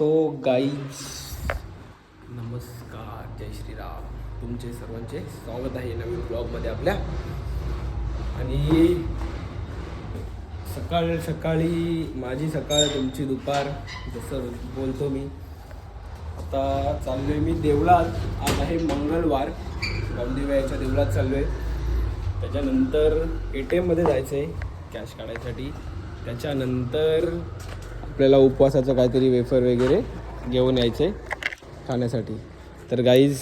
So guys नमस्कार जय श्रीराम. तुमचे सर्वांचे स्वागत आहे नवीन ब्लॉगमध्ये आपल्या. आणि सकाळ सकाळी माझी सकाळ तुमची दुपार जसं बोलतो मी. आता चाललो आहे मी देवळात. आज आहे मंगळवार. गावदेवाच्या देवळात चाललो आहे त्याच्यानंतर ए टी एममध्ये जायचं आहे कॅश काढायसाठी. त्याच्यानंतर आपल्याला उपवासाचं काहीतरी वेफर वगैरे घेऊन यायचे खाण्यासाठी. तर गाईज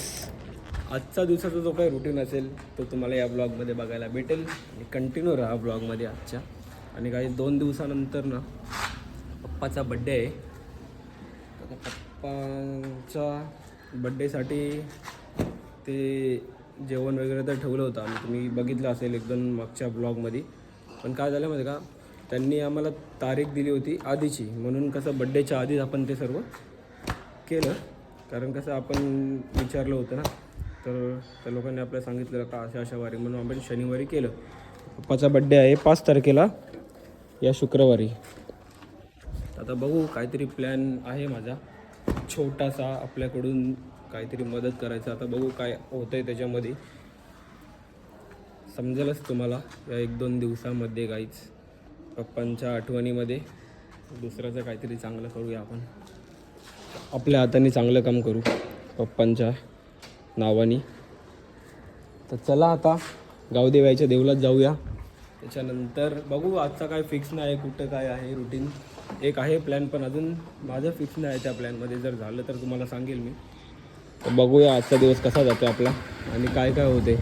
आजचा दिवसाचा जो काही रुटीन असेल तो तुम्हाला या ब्लॉगमध्ये बघायला भेटेल. आणि कंटिन्यू राहा ब्लॉगमध्ये आजच्या. आणि काही दोन दिवसानंतर ना पप्पाचा बड्डे आहे. आता पप्पांच्या बड्डेसाठी ते जेवण वगैरे तर ठेवलं होतं आणि तुम्ही बघितलं असेल एकदम मागच्या ब्लॉगमध्ये पण काय झालं माहिती का? त्यांनी आम्हाला तारीख दिली होती आधीची. म्हणून कसं बड्डेच्या आधीच आपण ते सर्व केलं. कारण कसं आपण विचारलं होतं ना तर त्या लोकांनी आपल्याला सांगितलं का अशा अशा वारी म्हणून आपण शनिवारी केलं. पप्पाचा बड्डे आहे पाच तारखेला या शुक्रवारी. आता बघू काहीतरी प्लॅन आहे माझा. छोटासा आपल्याकडून काहीतरी मदत करायचं. आता बघू काय होतं आहे त्याच्यामध्ये. समजेलच तुम्हाला या एक दोन दिवसामध्ये काहीच पप्पांच्या आठवणीमध्ये दुसऱ्याचं काहीतरी चांगलं करूया आपण. आपल्या हाताने चांगलं काम करू पप्पांच्या नावाने. तर चला आता गावदेवायच्या देवळात जाऊया. त्याच्यानंतर बघू आजचा काय फिक्स नाही आहे कुठं काय आहे रुटीन एक आहे प्लॅन पण अजून माझं फिक्स नाही आहे त्या प्लॅनमध्ये जर झालं तर तुम्हाला सांगेल मी. तर बघूया आजचा दिवस कसा जातो आपला आणि काय काय होते.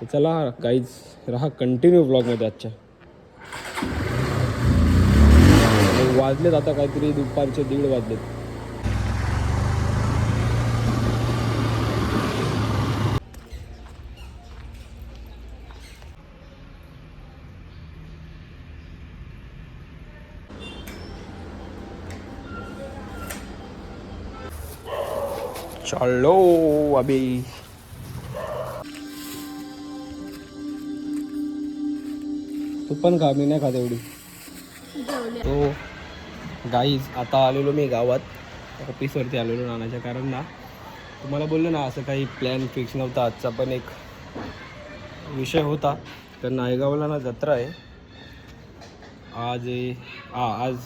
तर चला काहीच राहा कंटिन्यू ब्लॉगमध्ये आजच्या. वाजलेत आता काहीतरी दुपारचे दीड वाजलेत. चलो अभी. तू पण खा मी नाही खात एवढी. तो गाईज आता आलेलो मी गावात. ऑफिसवरती आलेलो नानाच्या कारण ना तुम्हाला बोललो ना असं काही प्लॅन फिक्स नव्हता. आजचा पण एक विषय होता. तर नायगावला ना जत्रा आहे. आज आ हा आज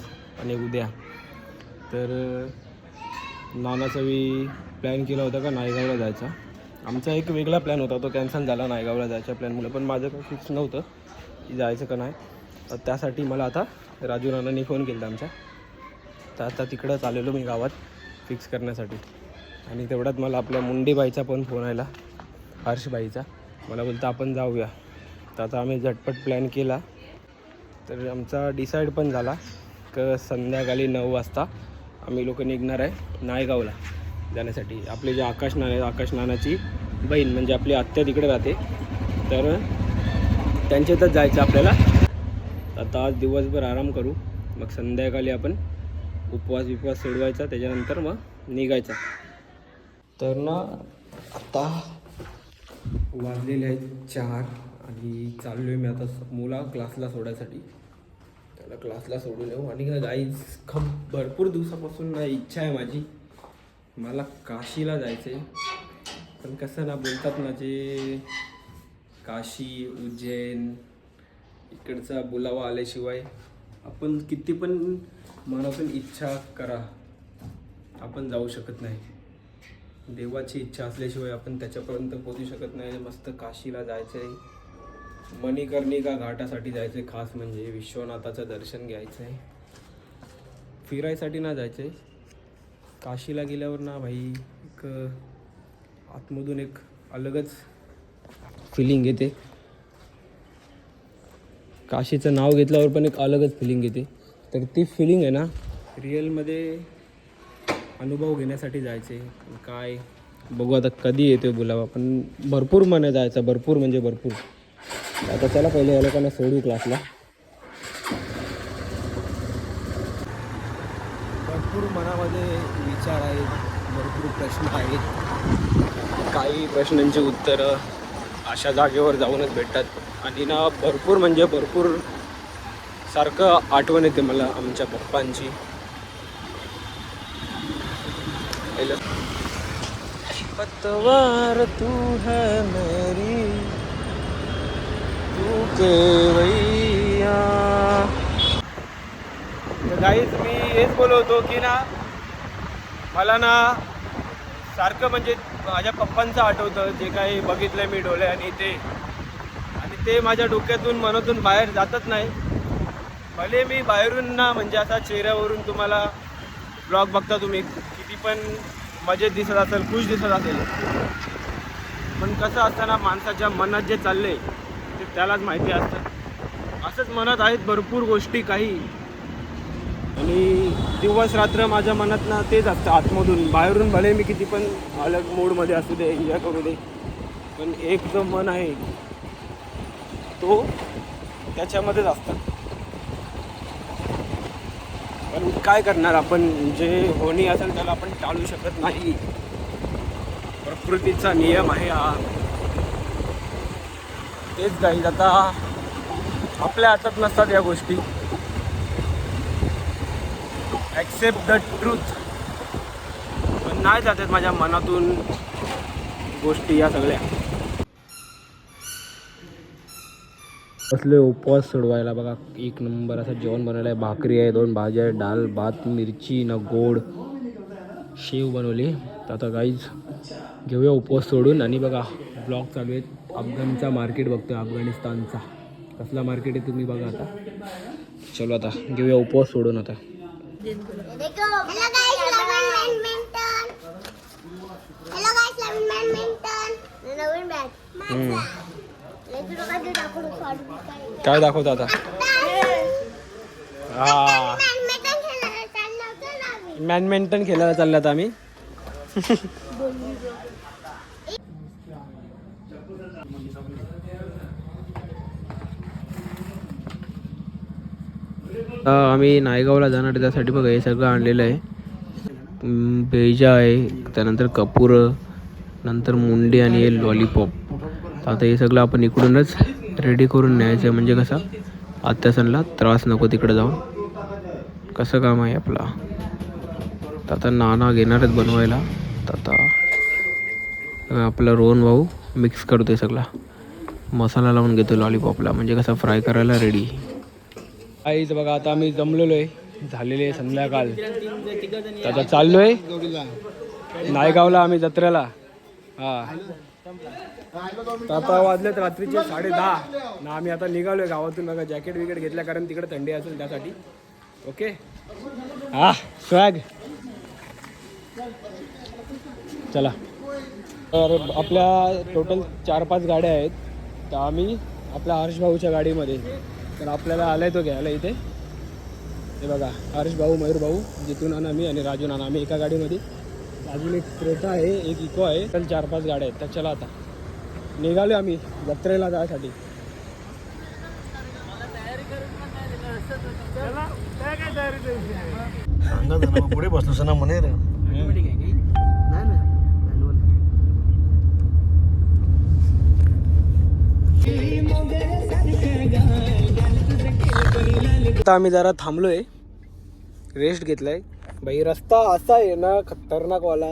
आणि उद्या. तर नानाचा मी प्लॅन केला होता का नायगावला जायचा. आमचा एक वेगळा प्लॅन होता. तो कॅन्सल झाला नायगावला जायच्या प्लॅनमुळे पण माझं काही फिक्स नव्हतं की जायचं का नाही. तर त्यासाठी मला आता राजू नानांनी फोन केला आमच्या. तर आता तिकडंच आलेलो मी गावात फिक्स करण्यासाठी. आणि तेवढ्यात मला आपल्या मुंडेबाईचा पण फोन आला हर्षबाईचा. मला बोलतं आपण जाऊया. तर आता आम्ही झटपट प्लॅन केला. तर आमचा डिसाईड पण झाला क संध्याकाळी नऊ वाजता आम्ही लोक निघणार आहे नायगावला जाण्यासाठी. आपले जे आकाश नाना आकाश नानाची बहीण म्हणजे आपली आत्या तिकडे राहते. तर त्यांच्या इथंच जायचं आपल्याला. आता आज दिवसभर आराम करू. मग संध्याकाळी आपण उपवास विपवास सोडवायचा त्याच्यानंतर मग निघायचा. तर ना आता वाजलेले आहेत चार आणि चाललो आहे मी आता मुला क्लासला सोडायसाठी. त्याला क्लासला सोडून येऊ. आणि गाईज खूप भरपूर दिवसापासून ना इच्छा आहे माझी. मला काशीला जायचं आहे पण कसं ना बोलतात ना जे काशी उज्जैन इकडचा बोलावा आल्याशिवाय आपण किती पण मनातून इच्छा करा आपण जाऊ शकत नाही. देवाची इच्छा असल्याशिवाय आपण त्याच्यापर्यंत पोहोचू शकत नाही. मस्त काशीला जायचं आहे मणिकर्णिका घाटासाठी जायचं आहे खास म्हणजे विश्वनाथाचं दर्शन घ्यायचं आहे फिरायसाठी ना जायचं आहे काशीला गेल्यावर ना भाई एक आतमधून एक अलगच फिलिंग येते. काशीचं नाव घेतल्यावर पण एक अलगच फिलिंग येते. तर ती फिलिंग आहे ना रिअलमध्ये अनुभव घेण्यासाठी जायचे. काय? बघू आता कधी येतो बोलावा पण भरपूर मने जायचं भरपूर म्हणजे भरपूर. आता चला पहिले या लोकांना सोडू क्लासला भरपूर मनामध्ये विचार आहेत भरपूर प्रश्न आहेत. काही प्रश्नांची उत्तरं अशा जागेवर जाऊनच भेटतात. आणि ना भरपूर म्हणजे भरपूर सारखं आठवण येते मला आमच्या पप्पांची. पतवार तू है मेरी तू केवैया. गाईच मी हेच बोलवतो की ना मला ना सारखं म्हणजे माझ्या पप्पांचं आठवतं जे काही बघितलं मी डोळे आणि ते. आणि ते माझ्या डोक्यातून मनातून बाहेर जातच नाही. भले मी बाहेरून ना म्हणजे असा चेहऱ्यावरून तुम्हाला ब्लॉग बघता तुम्ही किती पण मजेत दिसत असेल खुश दिसत असेल. पण कसं असताना माणसाच्या मनात जे चालले ते त्यालाच माहिती असतं. असंच मनात आहेत भरपूर गोष्टी काही. आणि दिवस रात्र माझ्या मनात ना तेच असतं आतमधून. बाहेरून भले मी किती पण अलग मूडमध्ये असू दे एन्जॉय करू दे पण एक जो मन आहे तो त्याच्यामध्येच असतं. पण काय करणार आपण? जे होणी असेल त्याला आपण टाळू शकत नाही. प्रकृतीचा नियम आहे हा. तेच जाईल आता आपल्या हातात नसतात या गोष्टी. ॲक्सेप्ट द ट्रूथ पण नाही जातात माझ्या मनातून गोष्टी या सगळ्या. असले उपवास सोडवायला बघा एक नंबर असं जेवण बनवलं आहे भाकरी आहे दोन भाज्या आहे डाल भात मिरची न गोड. शेव बनवली. तर आता गाईज घेऊया उपवास सोडून. आणि बघा ब्लॉग चालू आहेत. अफगाणचा मार्केट बघतोय अफगाणिस्तानचा. कसला मार्केट आहे तुम्ही बघा आता. चलो आता घेऊया उपवास सोडून आता. नवीन हम्म. सॉरी काय दाखवतो आता? हा. बॅडमिंटन खेळायला चाललो होतो ना आम्ही. बॅडमिंटन खेळायला चालल्यात आम्ही आता आम्ही. आम्ही नायगावला जाणार आहे, त्यासाठी बघा हे सगळं आणलेलं आहे. बेजा आहे त्यानंतर कपूर नंतर मुंडे आणि हे लॉलीपॉप आता हे सगळं आपण इकडूनच रेडी करून न्यायचं म्हणजे कसं आत्यासनला त्रास नको तिकडे जाऊन. कसं काम आहे आपला? तर आता नाना घेणार आहेत बनवायला. तर आता आपला रोहन भाऊ मिक्स करतो आहे सगळा. मसाला लावून घेतो लॉलीपॉपला म्हणजे कसं फ्राय करायला रेडी आईच बघा आता आम्ही जमलेलो आहे झालेले आहे संध्याकाळ. तर आता चाललो आहे नायगावला आम्ही जत्रेला. हां. तर आता वाजलेत रात्रीचे साडे दहा ना आम्ही आता निघालोय गावातून बघा जॅकेट विकेट घेतल्या कारण तिकडे थंडी असेल त्यासाठी. ओके? हा स्वॅग. चला. तर आपल्या टोटल चार पाच गाड्या आहेत. तर आम्ही आपल्या हर्ष भाऊच्या गाडीमध्ये. तर आपल्याला आलाय तो घ्यायला इथे. हे बघा हर्ष भाऊ मयूर भाऊ जितून नाना मी आणि राजू नाना आम्ही एका गाडीमध्ये. अजून एक क्रेटा आहे एक इको आहे तर चार पाच गाड्या आहेत तर चला आता. निघालो आम्ही जत्रेला जायसाठी. पुढे बसलो ना म्हणे रे. आता आम्ही जरा थांबलो आहे रेस्ट घेतलाय. बाई रस्ता असा आहे ना खतरनाकवाला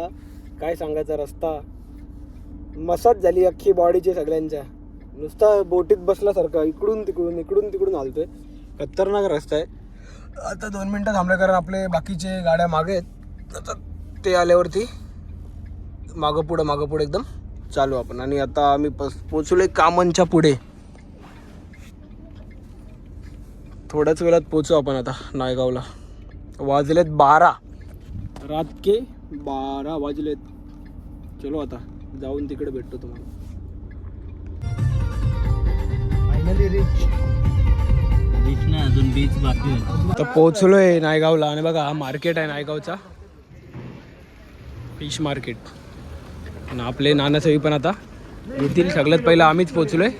काय सांगायचा रस्ता? मसाज झाली अख्खी बॉडीची सगळ्यांच्या. नुसता बोटीत बसल्यासारखं इकडून तिकडून इकडून तिकडून हालतोय खतरनाक रस्ता आहे. आता दोन मिनटं थांबले कारण आपले बाकीचे गाड्या मागे आहेत. आता ते आल्यावरती मागं पुढं मागं पुढं एकदम चालू आपण. आणि आता आम्ही पस आहे कामांच्या पुढे. थोड्याच वेळात पोचू आपण आता नायगावला. वाजलेत बारा. रात के बारा वाजलेत. चलो आता जाऊन तिकडे भेटतो तुम्हाला. फायनली रिच अजून बीच बाकी आहे. तर पोचलोय नायगावला आणि बघा हा मार्केट आहे नायगावचा. फिश मार्केट आणि आपले नानासाहेब पण आता येतील. सगळ्यात पहिलं आम्हीच पोचलोय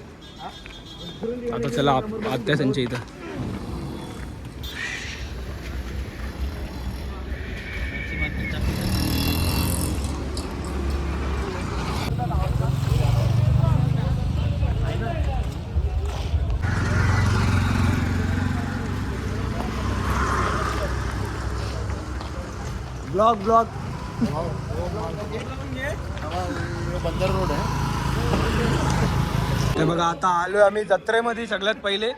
आता चला आप- आत्या संच्या इथं. ब्लॉग ब्लॉग बंदर रोड आहे हे बघा आता आलो आम्ही जत्रेमध्ये सगळ्यात पहिले.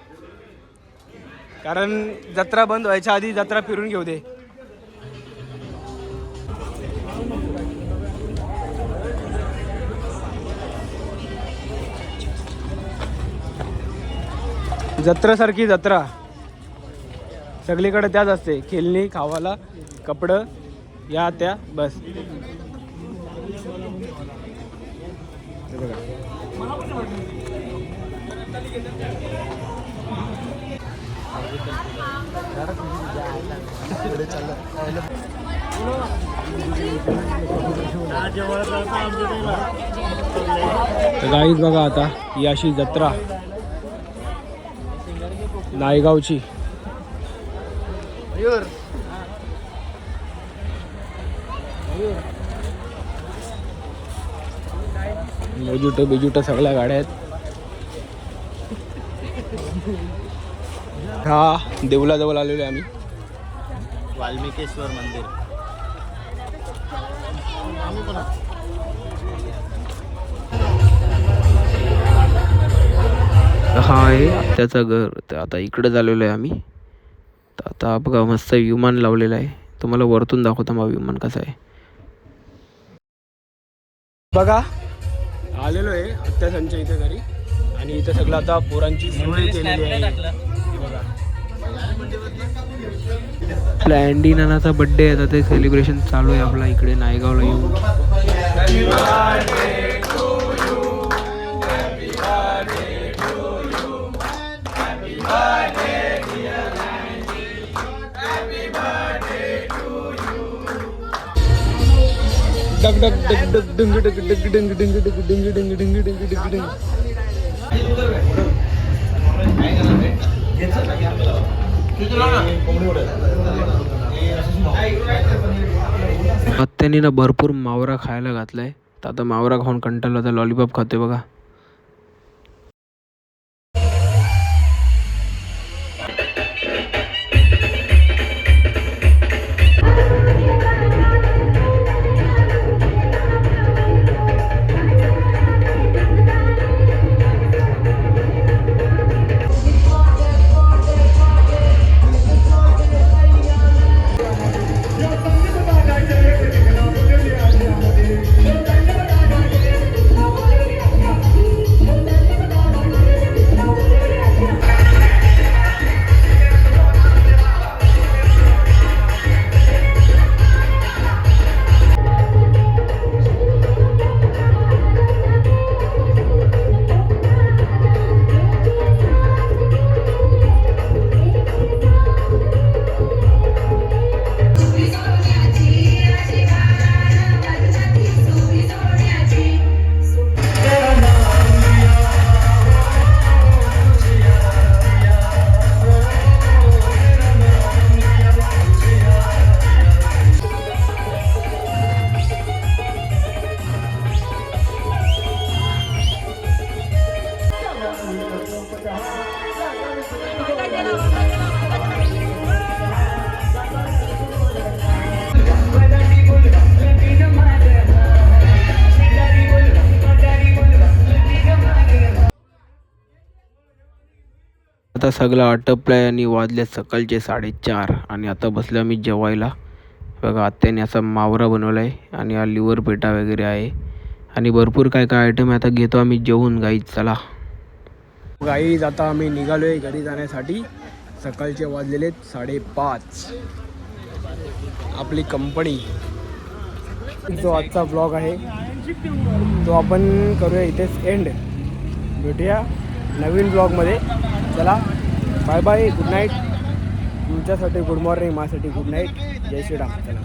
कारण जत्रा बंद व्हायच्या आधी जत्रा फिरून घेऊ दे. जत्रेसारखी जत्रा. सगळीकडे त्याच असते. खेळणी खावाला कपडं. या त्या बस. बघा तर गाईच बघा आता ही अशी जत्रा. नायगावची. मोजुट बिजुट सगळ्या गाड्या आहेत. हा देवलाजवळ आलेलो आहे आम्ही. वाल्मिकेश्वर मंदिर. हा आहे आत्याचं घर. तर आता इकडे झालेलो आहे आम्ही. तर आता बघा मस्त विमान लावलेलं आहे. तुम्हाला वरतून दाखवतो मग विमान कसं आहे. बघा. आलेलो आहे आत्या संच्या इथे घरी. आणि इथे सगळं आता पोरांची सोय केलेली आहे. अँडी नानाचा बड्डे आहे तर ते सेलिब्रेशन चालू आहे आपला इकडे नायगावला येऊन. डग डग डग डग डंग डग डग डंग डंग डग डंग डंग डंग डंग डग डंग आत्याने ना भरपूर मावरा खायला घातलाय. तर आता मावरा खाऊन कंटाळला तर लॉलीपॉप खाते बघा. आता सगळं आटपलंय आणि वाजले सकाळचे साडेचार. आणि आता बसलो आम्ही जेवायला. बघा आत्याने असा मावरा बनवला आहे आणि हा लिवर पेटा वगैरे आहे. आणि भरपूर काय काय आयटम आहे आता घेतो आम्ही जेवून. गाईज चला. गाईज आता आम्ही निघालो आहे घरी जाण्यासाठी. सकाळचे वाजलेले साडेपाच. आपली कंपनी जो आजचा ब्लॉग आहे तो आपण करूया इथेच एंड भेटूया नवीन ब्लॉगमध्ये चला. Bye bye good night. तुमच्यासाठी गुड मॉर्निंग माझ्यासाठी गुड नाईट. जय श्रीराम. चला